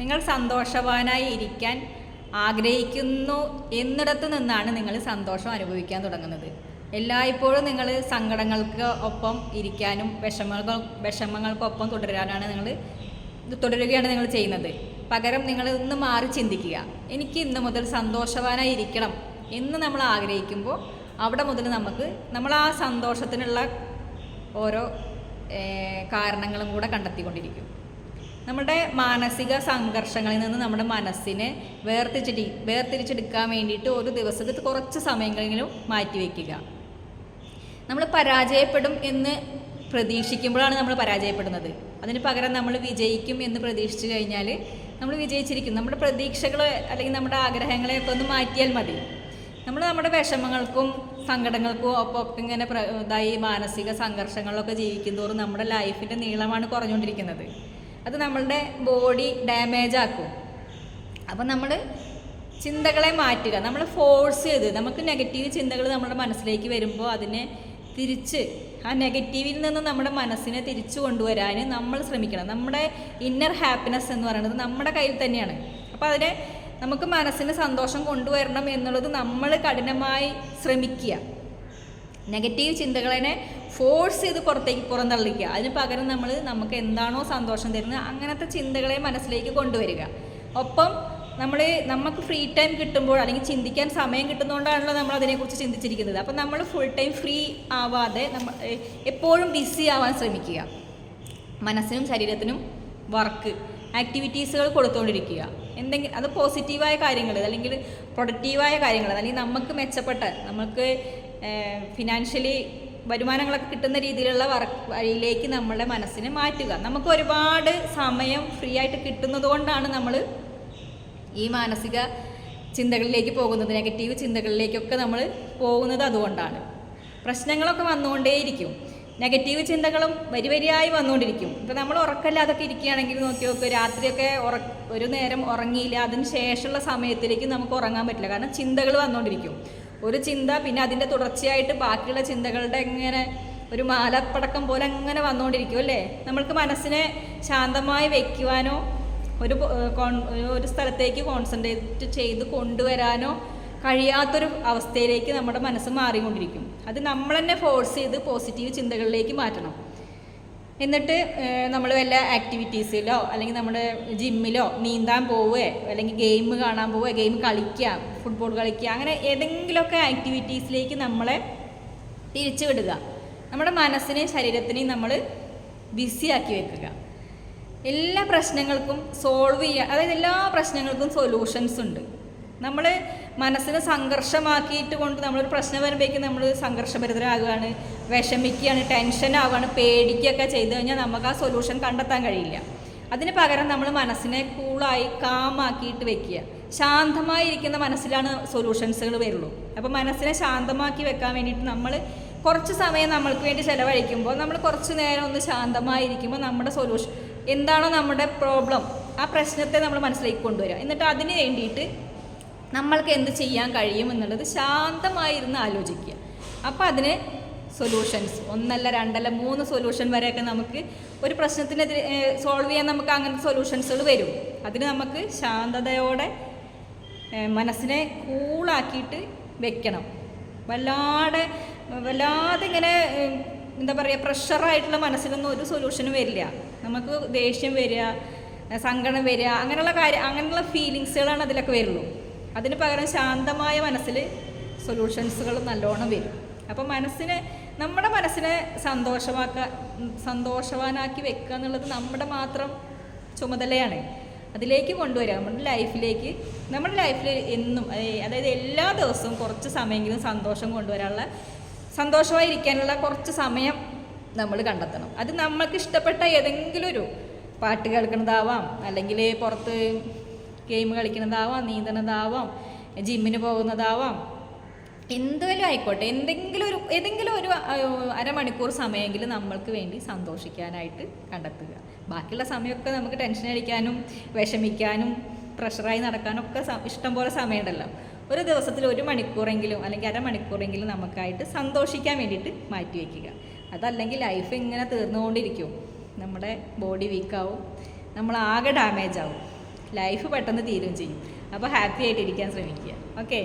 നിങ്ങൾ സന്തോഷവാനായി ഇരിക്കാൻ ആഗ്രഹിക്കുന്നു എന്നിടത്തു നിന്നാണ് നിങ്ങൾ സന്തോഷം അനുഭവിക്കാൻ തുടങ്ങുന്നത്. എല്ലായ്പ്പോഴും നിങ്ങൾ സങ്കടങ്ങൾക്ക് ഒപ്പം ഇരിക്കാനും വിഷമങ്ങൾ വിഷമങ്ങൾക്കൊപ്പം തുടരാനാണ് നിങ്ങൾ തുടരുകയാണ് നിങ്ങൾ ചെയ്യുന്നത്. പകരം നിങ്ങൾ ഇന്ന് മാറി ചിന്തിക്കുക. എനിക്ക് ഇന്ന് മുതൽ സന്തോഷവാനായി ഇരിക്കണം എന്ന് നമ്മൾ ആഗ്രഹിക്കുമ്പോൾ അവിടെ മുതൽ നമുക്ക് നമ്മൾ ആ സന്തോഷത്തിനുള്ള ഓരോ കാരണങ്ങളും കൂടെ കണ്ടെത്തിക്കൊണ്ടിരിക്കും. നമ്മുടെ മാനസിക സംഘർഷങ്ങളിൽ നിന്ന് നമ്മുടെ മനസ്സിനെ വേർതിരിച്ചെടി വേർതിരിച്ചെടുക്കാൻ വേണ്ടിയിട്ട് ഒരു ദിവസത്തിൽ കുറച്ച് സമയങ്ങളെങ്കിലും മാറ്റിവെക്കുക. നമ്മൾ പരാജയപ്പെടും എന്ന് പ്രതീക്ഷിക്കുമ്പോഴാണ് നമ്മൾ പരാജയപ്പെടുന്നത്. അതിന് പകരം നമ്മൾ വിജയിക്കും എന്ന് പ്രതീക്ഷിച്ചു കഴിഞ്ഞാൽ നമ്മൾ വിജയിച്ചിരിക്കും. നമ്മുടെ പ്രതീക്ഷകൾ അല്ലെങ്കിൽ നമ്മുടെ ആഗ്രഹങ്ങളെ ഒക്കെ ഒന്ന് മാറ്റിയാൽ മതി. നമ്മൾ നമ്മുടെ വിഷമങ്ങൾക്കും സങ്കടങ്ങൾക്കും ഒപ്പം ഒക്കെ ഇങ്ങനെ ഇതായി മാനസിക സംഘർഷങ്ങളിലൊക്കെ ജീവിക്കുന്നതോറും നമ്മുടെ ലൈഫിന്റെ നീളമാണ് കുറഞ്ഞുകൊണ്ടിരിക്കുന്നത്. അത് നമ്മളുടെ ബോഡി ഡാമേജ് ആക്കും. അപ്പം നമ്മൾ ചിന്തകളെ മാറ്റുക നമ്മൾ ഫോഴ്സ് ചെയ്ത് നമുക്ക് നെഗറ്റീവ് ചിന്തകൾ നമ്മുടെ മനസ്സിലേക്ക് വരുമ്പോൾ അതിനെ തിരിച്ച് ആ നെഗറ്റീവിൽ നിന്ന് നമ്മുടെ മനസ്സിനെ തിരിച്ചു കൊണ്ടുവരാൻ നമ്മൾ ശ്രമിക്കണം. നമ്മുടെ ഇന്നർ ഹാപ്പിനെസ് എന്ന് പറയുന്നത് നമ്മുടെ കയ്യിൽ തന്നെയാണ്. അപ്പോൾ അതിനെ നമുക്ക് മനസ്സിന് സന്തോഷം കൊണ്ടുവരണം എന്നുള്ളത് നമ്മൾ കഠിനമായി ശ്രമിക്കുക. നെഗറ്റീവ് ചിന്തകളെ ഫോഴ്സ് ചെയ്ത് പുറത്തേക്ക് പുറന്തള്ളിക്കുക. അതിന് പകരം നമ്മൾ നമുക്ക് എന്താണോ സന്തോഷം തരുന്നത് അങ്ങനത്തെ ചിന്തകളെ മനസ്സിലേക്ക് കൊണ്ടുവരിക. ഒപ്പം നമ്മൾ നമുക്ക് ഫ്രീ ടൈം കിട്ടുമ്പോൾ അല്ലെങ്കിൽ ചിന്തിക്കാൻ സമയം കിട്ടുന്നതുകൊണ്ടാണല്ലോ നമ്മൾ അതിനെക്കുറിച്ച് ചിന്തിച്ചിരിക്കുന്നത്. അപ്പം നമ്മൾ ഫുൾ ടൈം ഫ്രീ ആവാതെ നമ്മൾ എപ്പോഴും ബിസി ആവാൻ ശ്രമിക്കുക. മനസ്സിനും ശരീരത്തിനും വർക്ക് ആക്ടിവിറ്റീസുകൾ കൊടുത്തുകൊണ്ടിരിക്കുക എന്തെങ്കിലും അത് പോസിറ്റീവായ കാര്യങ്ങൾ അല്ലെങ്കിൽ പ്രൊഡക്റ്റീവായ കാര്യങ്ങൾ അല്ലെങ്കിൽ നമുക്ക് മെച്ചപ്പെട്ട നമുക്ക് ഫിനാൻഷ്യലി വരുമാനങ്ങളൊക്കെ കിട്ടുന്ന രീതിയിലുള്ള വർക്ക് വഴിയിലേക്ക് നമ്മളുടെ മനസ്സിനെ മാറ്റുക. നമുക്ക് ഒരുപാട് സമയം ഫ്രീ ആയിട്ട് കിട്ടുന്നത് കൊണ്ടാണ് നമ്മൾ ഈ മാനസിക ചിന്തകളിലേക്ക് പോകുന്നത്. നെഗറ്റീവ് ചിന്തകളിലേക്കൊക്കെ നമ്മൾ പോകുന്നത് അതുകൊണ്ടാണ്. പ്രശ്നങ്ങളൊക്കെ വന്നുകൊണ്ടേയിരിക്കും. നെഗറ്റീവ് ചിന്തകളും വരി വരിയായി വന്നുകൊണ്ടിരിക്കും. ഇപ്പം നമ്മൾ ഉറക്കമില്ലാതൊക്കെ ഇരിക്കുകയാണെങ്കിൽ നോക്കി നോക്കുക രാത്രിയൊക്കെ ഉറ ഒരു നേരം ഉറങ്ങിയില്ല അതിന് ശേഷമുള്ള സമയത്തിലേക്ക് നമുക്ക് ഉറങ്ങാൻ പറ്റില്ല. കാരണം ചിന്തകൾ വന്നുകൊണ്ടിരിക്കും. ഒരു ചിന്ത പിന്നെ അതിന്റെ തുടർച്ചയായിട്ട് ബാക്കിയുള്ള ചിന്തകളുടെ ഇങ്ങനെ ഒരു മാലപ്പടക്കം പോലെ അങ്ങനെ വന്നുകൊണ്ടിരിക്കും അല്ലേ? നമ്മൾക്ക് മനസ്സിനെ ശാന്തമായി വയ്ക്കുവാനോ ഒരു ഒരു സ്ഥലത്തേക്ക് കോൺസെൻട്രേറ്റ് ചെയ്ത് കൊണ്ടുവരാനോ കഴിയാത്തൊരു അവസ്ഥയിലേക്ക് നമ്മുടെ മനസ്സ് മാറിക്കൊണ്ടിരിക്കും. അത് നമ്മൾ തന്നെ ഫോഴ്സ് ചെയ്ത് പോസിറ്റീവ് ചിന്തകളിലേക്ക് മാറ്റണം. എന്നിട്ട് നമ്മൾ വല്ല ആക്ടിവിറ്റീസിലോ അല്ലെങ്കിൽ നമ്മുടെ ജിമ്മിലോ നീന്താൻ പോവുക അല്ലെങ്കിൽ ഗെയിം കാണാൻ പോവുക ഗെയിം കളിക്കുക ഫുട്ബോൾ കളിക്കുക അങ്ങനെ ഏതെങ്കിലുമൊക്കെ ആക്ടിവിറ്റീസിലേക്ക് നമ്മളെ തിരിച്ചു വിടുക. നമ്മുടെ മനസ്സിനെയും ശരീരത്തിനെയും നമ്മൾ ബിസിയാക്കി വെക്കുക. എല്ലാ പ്രശ്നങ്ങൾക്കും സോൾവ് ചെയ്യുക. അതായത് എല്ലാ പ്രശ്നങ്ങൾക്കും സൊല്യൂഷൻസ് ഉണ്ട്. നമ്മൾ മനസ്സിനെ സംഘർഷമാക്കിയിട്ട് കൊണ്ട് നമ്മളൊരു പ്രശ്നം വരുമ്പോഴേക്കും നമ്മൾ സംഘർഷഭരിതരാകുകയാണ് വിഷമിക്കുകയാണ് ടെൻഷൻ ആവുകയാണ് പേടിക്കുകയൊക്കെ ചെയ്തു കഴിഞ്ഞാൽ നമുക്ക് ആ സൊല്യൂഷൻ കണ്ടെത്താൻ കഴിയില്ല. അതിന് പകരം നമ്മൾ മനസ്സിനെ കൂളായി കാമാക്കിയിട്ട് വെക്കുക. ശാന്തമായിരിക്കുന്ന മനസ്സിലാണ് സൊല്യൂഷൻസുകൾ വരുള്ളൂ. അപ്പോൾ മനസ്സിനെ ശാന്തമാക്കി വെക്കാൻ വേണ്ടിയിട്ട് നമ്മൾ കുറച്ച് സമയം നമ്മൾക്ക് വേണ്ടി ചിലവഴിക്കുമ്പോൾ നമ്മൾ കുറച്ച് നേരം ഒന്ന് ശാന്തമായി ശാന്തമായിരിക്കുമ്പോൾ നമ്മുടെ സൊല്യൂഷൻ എന്താണോ നമ്മുടെ പ്രോബ്ലം ആ പ്രശ്നത്തെ നമ്മൾ മനസ്സിലേക്ക് കൊണ്ടുവരിക. എന്നിട്ട് അതിന് വേണ്ടിയിട്ട് നമ്മൾക്ക് എന്ത് ചെയ്യാൻ കഴിയും എന്നുള്ളത് ശാന്തമായിരുന്ന് ആലോചിക്കുക. അപ്പോൾ അതിന് സൊല്യൂഷൻസ് ഒന്നല്ല രണ്ടല്ല മൂന്ന് സൊല്യൂഷൻ വരെയൊക്കെ നമുക്ക് ഒരു പ്രശ്നത്തിനെതിരെ സോൾവ് ചെയ്യാൻ നമുക്ക് അങ്ങനത്തെ സൊല്യൂഷൻസുകൾ വരും. അതിന് നമുക്ക് ശാന്തതയോടെ മനസ്സിനെ കൂളാക്കിയിട്ട് വെക്കണം. വല്ലാതെ വല്ലാതെ ഇങ്ങനെ എന്താ പറയുക പ്രഷറായിട്ടുള്ള മനസ്സിലൊന്നും ഒരു സൊല്യൂഷനും വരില്ല. നമുക്ക് ദേഷ്യം വരിക സങ്കടം വരിക അങ്ങനെയുള്ള കാര്യം അങ്ങനെയുള്ള ഫീലിങ്സുകളാണ് അതിലൊക്കെ വരുള്ളൂ. അതിന് പകരം ശാന്തമായ മനസ്സിൽ സൊല്യൂഷൻസുകൾ നല്ലോണം വരും. അപ്പം മനസ്സിനെ നമ്മുടെ മനസ്സിനെ സന്തോഷമാക്കുക സന്തോഷവാനാക്കി വെക്കുക എന്നുള്ളത് നമ്മുടെ മാത്രം ചുമതലയാണ്. അതിലേക്ക് കൊണ്ടുവരിക. നമ്മുടെ ലൈഫിലേക്ക് നമ്മുടെ ലൈഫിൽ എന്നും അതായത് എല്ലാ ദിവസവും കുറച്ച് സമയമെങ്കിലും സന്തോഷം കൊണ്ടുവരാനുള്ള സന്തോഷമായിരിക്കാനുള്ള കുറച്ച് സമയം നമ്മൾ കണ്ടെത്തണം. അത് നമ്മൾക്ക് ഇഷ്ടപ്പെട്ട ഏതെങ്കിലും ഒരു പാട്ട് കേൾക്കുന്നതാവാം. അല്ലെങ്കിൽ പുറത്ത് ഗെയിം കളിക്കുന്നതാവാം നീന്തണതാവാം ജിമ്മിന് പോകുന്നതാവാം. എന്തെങ്കിലും ആയിക്കോട്ടെ. എന്തെങ്കിലും ഒരു ഏതെങ്കിലും ഒരു അരമണിക്കൂർ സമയമെങ്കിലും നമ്മൾക്ക് വേണ്ടി സന്തോഷിക്കാനായിട്ട് കണ്ടെത്തുക. ബാക്കിയുള്ള സമയമൊക്കെ നമുക്ക് ടെൻഷൻ അടിക്കാനും വിഷമിക്കാനും പ്രഷറായി നടക്കാനൊക്കെ ഇഷ്ടം പോലെ സമയമുണ്ടല്ലോ. ഒരു ദിവസത്തിൽ ഒരു മണിക്കൂറെങ്കിലും അല്ലെങ്കിൽ അരമണിക്കൂറെങ്കിലും നമുക്കായിട്ട് സന്തോഷിക്കാൻ വേണ്ടിയിട്ട് മാറ്റി വയ്ക്കുക. അതല്ലെങ്കിൽ ലൈഫ് ഇങ്ങനെ തീർന്നുകൊണ്ടിരിക്കും. നമ്മുടെ ബോഡി വീക്കാവും നമ്മൾ ആകെ ഡാമേജ് ആവും. ലൈഫ് പെട്ടെന്ന് തീരുകയും ചെയ്യും. അപ്പോൾ ഹാപ്പി ആയിട്ട് ഇരിക്കാൻ ശ്രമിക്കുക. ഓക്കെ